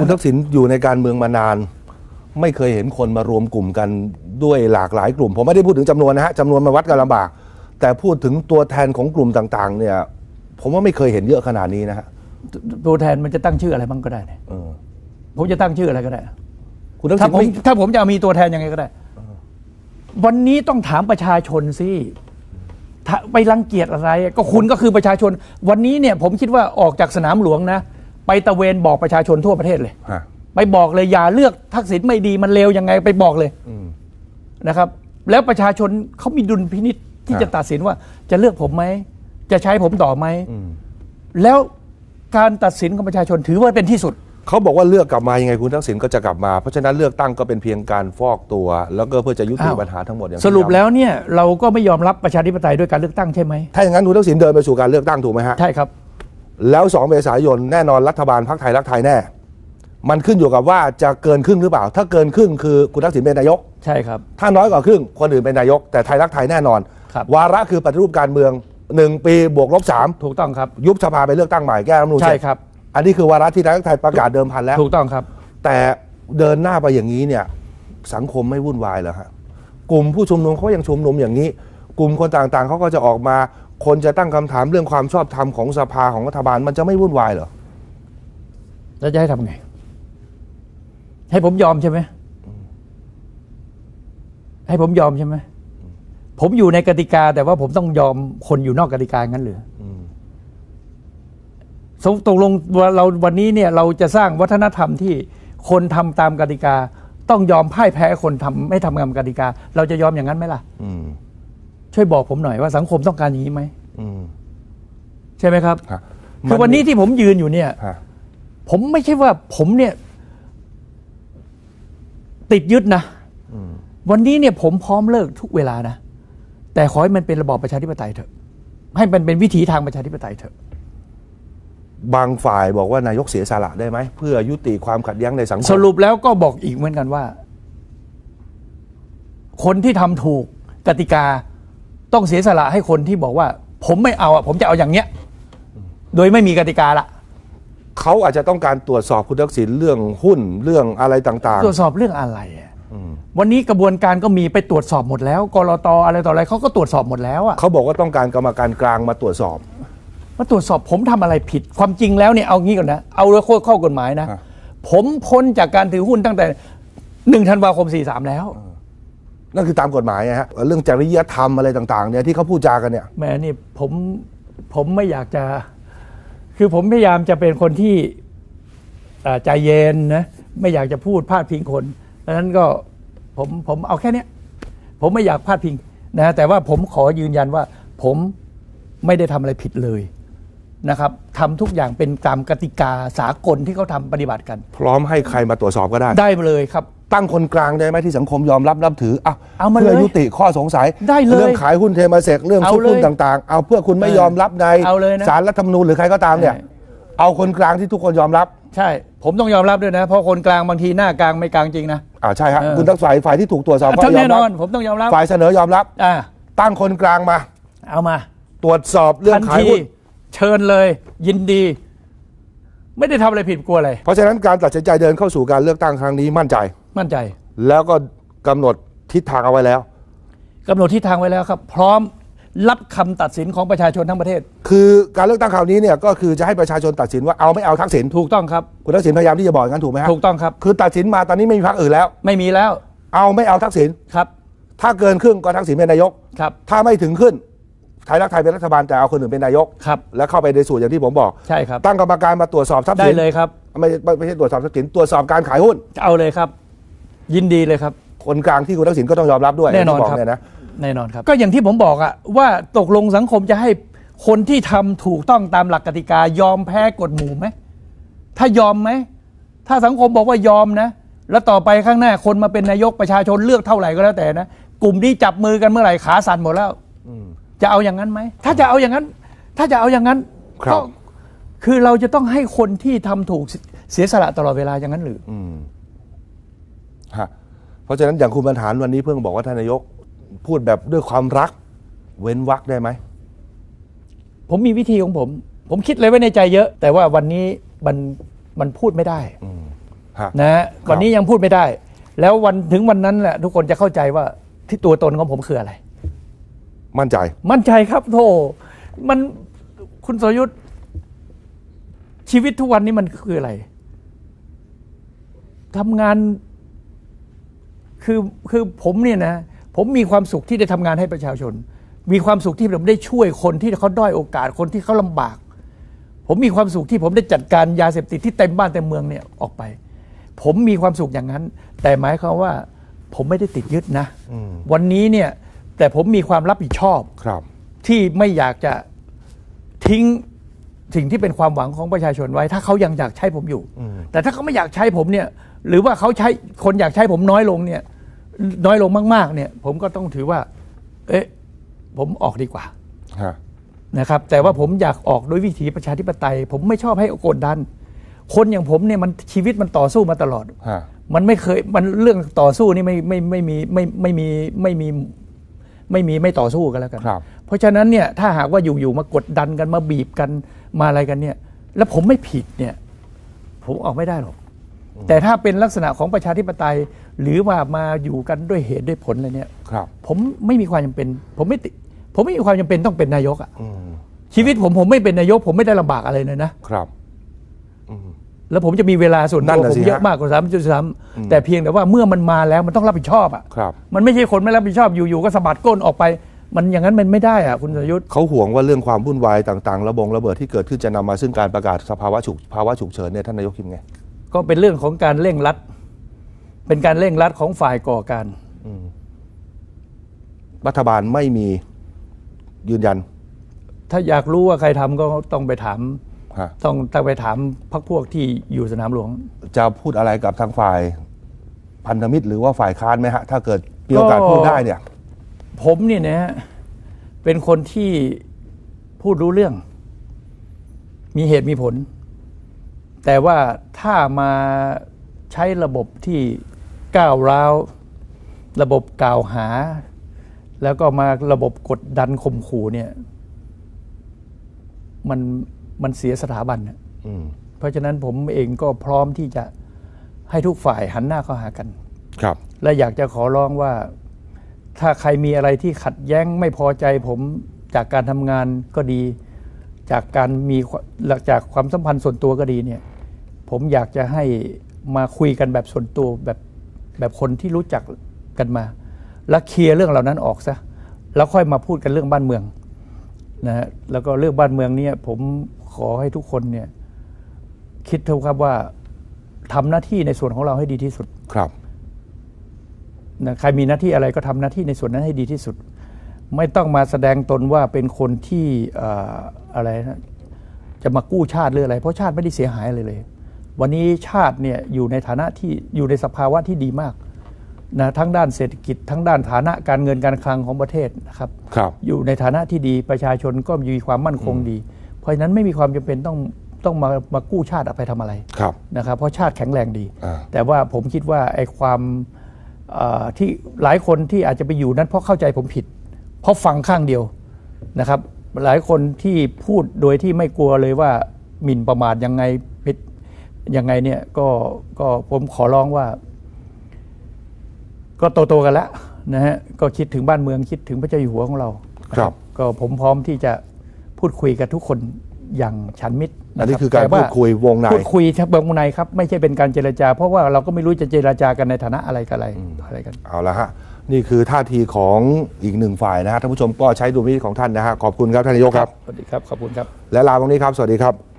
คุณทักษิณอยู่ในการเมืองมานาน ไม่เคยเห็นคนมารวมกลุ่มกันด้วยหลากหลายกลุ่ม ผมไม่ได้พูดถึงจำนวนนะฮะจำนวนมาวัดกันลำบาก แต่พูดถึงตัวแทนของกลุ่มต่างๆ เนี่ย ผมว่าไม่เคยเห็นเยอะขนาดนี้นะฮะตัวแทนมันจะตั้งชื่ออะไรบ้างก็ได้เนี่ยเออผมจะตั้งชื่ออะไรก็ได้ คุณทักถ้าษิณผมไม่ถ้าผมจะเอามีตัวแทนยังไงก็ได้ วันนี้ต้องถามประชาชนสิถ้าไปรังเกียจอะไร ก็คุณก็คือประชาชน วันนี้เนี่ย ผมคิดว่าออกจากสนามหลวงนะ ไปตะเวนบอกประชาชนทั่วประเทศเลย ฮะไปบอกเลยอย่าเลือกทักษิณไม่ดีมันเลวยังไงไปบอกเลยอืม นะครับ แล้วประชาชนเขามีดุลพินิษที่ครับจะตัดสินว่าจะเลือกผมไหมจะใช้ผมต่อไหมอืมแล้วการตัดสินของประชาชนถือว่าเป็นที่สุด เขาบอกว่าเลือกกลับมายังไงคุณทักษิณก็จะกลับมา เพราะฉะนั้นเลือกตั้งก็เป็นเพียงการฟอกตัว แล้วก็เพื่อจะยุติอ้าว ปัญหาทั้งหมดอย่างที่สรุปย้ำแล้วเนี่ยเราก็ไม่ยอมรับประชาธิปไตยด้วยการเลือกตั้งใช่ไหมถ้าอย่างนั้นคุณทักษิณเดินไปสู่การเลือกตั้งถูกไหมฮะ ใช่ครับ แล้ว 2 เมษายนแน่นอนรัฐบาลพักไทยรักไทยแน่ มันขึ้นอยู่กับว่าจะเกินครึ่งหรือเปล่า ถ้าเกินครึ่งคือคุณทักษิณเป็นนายก ใช่ครับ ถ้าน้อยกว่าครึ่งคนอื่นเป็นนายก แต่ไทยรักไทยแน่นอน ครับ วาระคือปฏิรูปการเมือง 1 ปีบวกลบสามถูกต้องครับยุบสภาไปเลือกตั้งใหม่แก้รัฐธรรมนูญใช่เสร็จครับ อันนี้คือวาระที่ไทยรักไทยประกาศเดิมพันแล้ว ถูกต้องครับ แต่เดินหน้าไปอย่างนี้เนี่ยสังคมไม่วุ่นวายเหรอฮะกลุ่มผู้ชุมนุมเขายังชุมนุมอย่างนี้ กลุ่มคนต่างๆเขาก็จะออกมา คนจะตั้งคำถามเรื่องความชอบธรรมของสภาของรัฐบาลมันจะไม่วุ่นวายเหรอ แล้วจะให้ทำไง ให้ผมยอมใช่ไหม ให้ผมยอมใช่ไหม ผมอยู่ในกติกา แต่ว่าผมต้องยอมคนอยู่นอกกติกางั้นหรืออืมสมตกลงว่าเราวันนี้เนี่ย เราจะสร้างวัฒนธรรมที่คนทำตามกติกา ต้องยอมพ่ายแพ้คนทำไม่ทำตามกติกา เราจะยอมอย่างนั้นไหมล่ะ อืม ช่วยบอกผมหน่อยว่าสังคมต้องการอย่างนี้ไหมอืมใช่ไหมครับ ฮะคือวันนี้ที่ผมยืนอยู่เนี่ย ฮะผมไม่ใช่ว่าผมเนี่ย ติดยึดนะอืมวันนี้เนี่ยผมพร้อมเลิกทุกเวลานะ แต่ขอให้มันเป็นระบอบประชาธิปไตยเถอะ ให้มันเป็นวิถีทางประชาธิปไตยเถอะ บางฝ่ายบอกว่านายกเสียสละได้ไหม เพื่อยุติความขัดแย้งในสังคมสรุปแล้วก็บอกอีกเหมือนกันว่า คนที่ทำถูกกติกา ต้องเสียสละให้คนที่บอกว่า ผมไม่เอาอะผมจะเอาอย่างเนี้ย โดยไม่มีกติกาละเขาอาจจะต้องการตรวจสอบคุณทักษิณเรื่องหุ้นเรื่องอะไรต่างตรวจสอบเรื่องอะไรอะๆอืมวันนี้กระบวนการก็มีไปตรวจสอบหมดแล้วกรตอะไรต่ออะไรเขาก็ตรวจสอบหมดแล้วอะเขาบอกว่าต้องการกรรมการกลางมาตรวจสอบ มาตรวจสอบผมทำอะไรผิด ความจริงแล้วเนี่ยเอางี้ก่อนนะเอาเรื่องข้อกฎหมายนะฮะผมพ้นจากการถือหุ้นตั้งแต่หนึ่งธันวาคม43แล้ว นั่นคือตามกฎหมายไงฮะเรื่องจริยธรรมอะไรต่างๆเนี่ยที่เขาพูดจากันเนี่ยแหม่นี่ผมผมไม่อยากจะ คือผมพยายามจะเป็นคนที่อ่าใจเย็นนะไม่อยากจะพูดพาดพิงคนดังนั้นก็ผมผมเอาแค่เนี้ยผมไม่อยากพาดพิงนะแต่ว่าผมขอยืนยันว่า ผมไม่ได้ทำอะไรผิดเลยนะครับทำทุกอย่างเป็นตามกติกาสากลที่เขาทำปฏิบัติกัน พร้อมให้ใครมาตรวจสอบก็ได้ ได้มาเลยครับ ตั้งคนกลางได้ไหมที่สังคมยอมรับนับถืออะเอามาเพื่อเลยยุติข้อสงสัยได้เลยเรื่องขายหุ้นเทมาเซกเรื่องเอาชุดหุ้นเลยต่างๆ เอาเพื่อคุณไม่เออยอมรับในเอาเลยนะสารรัฐธรรมนูญหรือใครก็ตามเนี่ย ใช่ เอาคนกลางที่ทุกคนยอมรับใช่ ผมต้องยอมรับด้วยนะ เพราะคนกลางบางทีหน้ากลางไม่กลางจริงนะอ่าใช่ฮะเออคุณทักฝ่ายฝ่ายที่ถูกตรวจสอบก็ทั้งยอแน่มนรัอบน ผมต้องยอมรับฝ่ายเสนอยอมรับ อ่าตั้งคนกลางมา เอามาตรวจสอบเรื่องทันขายทีหุ้น เชิญเลย ยินดี ไม่ได้ทำอะไรผิดกลัวอะไร เพราะฉะนั้นการตัดสินใจเดินเข้าสู่การเลือกตั้งครั้งนี้มั่นใจ มั่นใจแล้วก็กำหนดทิศทางเอาไว้แล้ว กำหนดทิศทางไว้แล้วครับ พร้อมรับคำตัดสินของประชาชนทั้งประเทศ คือการเลือกตั้งคราวนี้เนี่ยก็คือจะให้ประชาชนตัดสินว่าเอาไม่เอาทักษิณถูกต้องครับ คุณทักษิณพยายามที่จะบอกอย่างนั้นถูกไหมฮะถูกต้องครับ คือตัดสินมาตอนนี้ไม่มีพรรคอื่นแล้ว ไม่มีแล้วเอาไม่เอาทักษิณครับถ้าเกินครึ่งก็ทักษิณเป็นนายก ครับถ้าไม่ถึงขึ้นไทยรักไทยเป็นรัฐบาลแต่เอาคนอื่นเป็นนายก ครับ แล้วเข้าไปในสูตรอย่างที่ผมบอก ใช่ครับ ตั้งกรรมการมาตรวจสอบทรัพย์ได้สินเลยครับ ไม่ไม่ไม่ใช่ตรวจสอบทรัพย์สินตรวจสอบการขายหุ้น เอาเลยครับ ยินดีเลยครับ คนกลางที่คุณทักษิณก็ต้องยอมรับด้วยแน่นอนที่บกครับ เยนะ แน่นอนครับ ก็อย่างที่ผมบอกอะว่าตกลงสังคมจะให้คนที่ทำถูกต้องตามหลักกติกายอมแพ้กฎหมู่ไหม ถ้ายอมไหม ถ้าสังคมบอกว่ายอมนะ แล้วต่อไปข้างหน้าคนมาเป็นนายกประชาชนเลือกเท่าไหร่ก็แล้วแต่นะ กลุ่มนี้จับมือกันเมื่อไหร่ขาสั่นหมดแล้วอืมจะเอาอย่างนั้นไหม ถ้าจะเอาอย่างนั้น ถ้าจะเอาอย่างนั้นครับ ก็คือเราจะต้องให้คนที่ทำถูกเสียสละตลอดเวลาอย่างนั้นหรือ อืม ฮะเพราะฉะนั้นอย่างคุณบรรหารวันนี้เพิ่งบอกว่าท่านนายกพูดแบบด้วยความรัก เว้นวักได้ไหม ผมมีวิธีของผม ผมคิดเลยไว้ในใจเยอะ แต่ว่าวันนี้มันมันพูดไม่ได้อืมฮะ นะฮะวันนี้ยังพูดไม่ได้ แล้ววันถึงวันนั้นแหละทุกคนจะเข้าใจว่าที่ตัวตนของผมคืออะไร มั่นใจ มั่นใจครับโธ่มันคุณสรยุทธ์ชีวิตทุกวันนี้มันคืออะไรทำงาน คือคือผมเนี่ยนะผมมีความสุขที่ได้ทำงานให้ประชาชน มีความสุขที่ผมได้ช่วยคนที่เขาด้อยโอกาสคนที่เขาลำบาก ผมมีความสุขที่ผมได้จัดการยาเสพติดที่เต็มบ้านเต็มเมืองเนี่ยออกไป ผมมีความสุขอย่างนั้น แต่หมายความว่าผมไม่ได้ติดยึดนะอืมวันนี้เนี่ยแต่ผมมีความรับผิดชอบครับที่ไม่อยากจะทิ้งสิ่งที่เป็นความหวังของประชาชนไว้ ถ้าเขายังอยากใช้ผมอยู่อืมแต่ถ้าเขาไม่อยากใช้ผมเนี่ย หรือว่าเขาใช้คนอยากใช้ผมน้อยลงเนี่ยน้อยลงมาก ๆ เนี่ย ผมก็ต้องถือว่า เอ๊ะ ผมออกดีกว่าฮะนะครับ แต่ว่าผมอยากออกโดยวิถีประชาธิปไตย ผมไม่ชอบให้กดดัน คนอย่างผมเนี่ยมันชีวิตมันต่อสู้มาตลอด ฮะ มันไม่เคยมันเรื่องต่อสู้นี่ไม่ไม่ไม่มีไม่ไม่มีไม่มีไม่มีไม่ต่อสู้กันแล้วกัน ครับ เพราะฉะนั้นเนี่ยถ้าหากว่าอยู่ๆมากดดันกันมาบีบกันมาอะไรกันเนี่ย แล้วผมไม่ผิดเนี่ย ผมออกไม่ได้หรอก แต่ถ้าเป็นลักษณะของประชาธิปไตย หรือว่ามาอยู่กันด้วยเหตุด้วยผลอะไรเนี่ยครับ ผมไม่มีความจำเป็น ผมไม่ติผมไม่มีความจำเป็นต้องเป็นนายกอะอืมชีวิตผมผมไม่เป็นนายก ผมไม่ได้ลำบากอะไรเลยนะ ครับอืมแล้วผมจะมีเวลาส่วนนั่ตัวนน่ะผสิมเยอะฮะมากกว่าสามจุดสามแต่เพียงแต่ว่าเมื่อมันมาแล้วมันต้องรับผิดชอบอะครับ มันไม่ใช่คนไม่รับผิดชอบอยู่ๆก็สะบัดก้นออกไป มันอย่างนั้นมันไม่ได้อะคุณสรยุทธ์เขาห่วงว่าเรื่องความวุ่นวายต่าง ๆ ระบงระเบิดที่เกิดขึ้นจะนำมาซึ่งการประกาศสภาวะฉุกภาวะฉุกเฉินเนี่ยท่านนายกคิดไง ก็เป็นเรื่องของการเร่งรัด เป็นการเร่งรัดของฝ่ายก่อการอืมรัฐบาลไม่มียืนยัน ถ้าอยากรู้ว่าใครทำก็ต้องไปถาม ฮะ ต้องต้องไปถามพรรคพวกที่อยู่สนามหลวง จะพูดอะไรกับทางฝ่าย พันธมิตรหรือว่าฝ่ายค้านไหมฮะ ถ้าเกิดมีโอกาสก็ พูดได้เนี่ย ผมเนี่ยนะฮะเป็นคนที่พูดรู้เรื่อง มีเหตุมีผล แต่ว่าถ้ามาใช้ระบบที่ก้าวร้าว ระบบกล่าวหา แล้วก็มาระบบกดดันข่มขู่เนี่ยมันมันเสียสถาบันนะอืมเพราะฉะนั้นผมเองก็พร้อมที่จะให้ทุกฝ่ายหันหน้าเข้าหากัน ครับ และอยากจะขอร้องว่า ถ้าใครมีอะไรที่ขัดแย้งไม่พอใจผมจากการทำงานก็ดี จากการมีหลักจากความสัมพันธ์ส่วนตัวก็ดีเนี่ย ผมอยากจะให้มาคุยกันแบบส่วนตัวแบบแบบคนที่รู้จักกันมา แล้วเคลียร์เรื่องเหล่านั้นออกซะแล้วค่อยมาพูดกันเรื่องบ้านเมืองนะฮะแล้วก็เรื่องบ้านเมืองเนี่ยผมขอให้ทุกคนเนี่ยคิดเถอะครับว่าทำหน้าที่ในส่วนของเราให้ดีที่สุดครับนะใครมีหน้าที่อะไรก็ทำหน้าที่ในส่วนนั้นให้ดีที่สุด ไม่ต้องมาแสดงตนว่าเป็นคนที่เอ่ออะไรนะจะมากู้ชาติหรืออะไร เพราะชาติไม่ได้เสียหายเลยเลย วันนี้ชาติเนี่ยอยู่ในฐานะที่อยู่ในสภาวะที่ดีมากนะทั้งด้านเศรษฐกิจทั้งด้านฐานะการเงินการคลังของประเทศนะครับครับอยู่ในฐานะที่ดีประชาชนก็มีความมั่นคงดี เพราะฉะนั้นไม่มีความจำเป็นต้องต้องมามากู้ชาติเอาไปทำอะไรครับนะครับเพราะชาติแข็งแรงดีอ่าแต่ว่าผมคิดว่าไอ้ความเอ่อที่หลายคนที่อาจจะไปอยู่นั้นเพราะเข้าใจผมผิด เพราะฟังข้างเดียวนะครับ หลายคนที่พูดโดยที่ไม่กลัวเลยว่าหมิ่นประมาทยังไงผิด ยังไงเนี่ยก็ก็ผมขอร้องว่า ก็โตๆกันแล้วนะฮะก็คิดถึงบ้านเมืองคิดถึงพระเจ้าอยู่หัวของเราครับ ก็ผมพร้อมที่จะพูดคุยกับทุกคนอย่างฉันมิตรอันนี้ะบคือการแต่พูว่าดคุยวงในพูดคุยชักเบืองในครับ ไม่ใช่เป็นการเจรจา เพราะว่าเราก็ไม่รู้จะเจรจากันในฐานะอะไรกันอะไรอะไรกันเอาละฮะนี่คือท่าทีของอีกหนึ่งฝ่ายนะฮะท่านผู้ชมก็ใช้ดุลพินิจของท่านนะฮะขอบคุณครับท่านนายกครับสวัสดีครับขอบคุณครับและลาตรงนี้ครับ สวัสดีครับ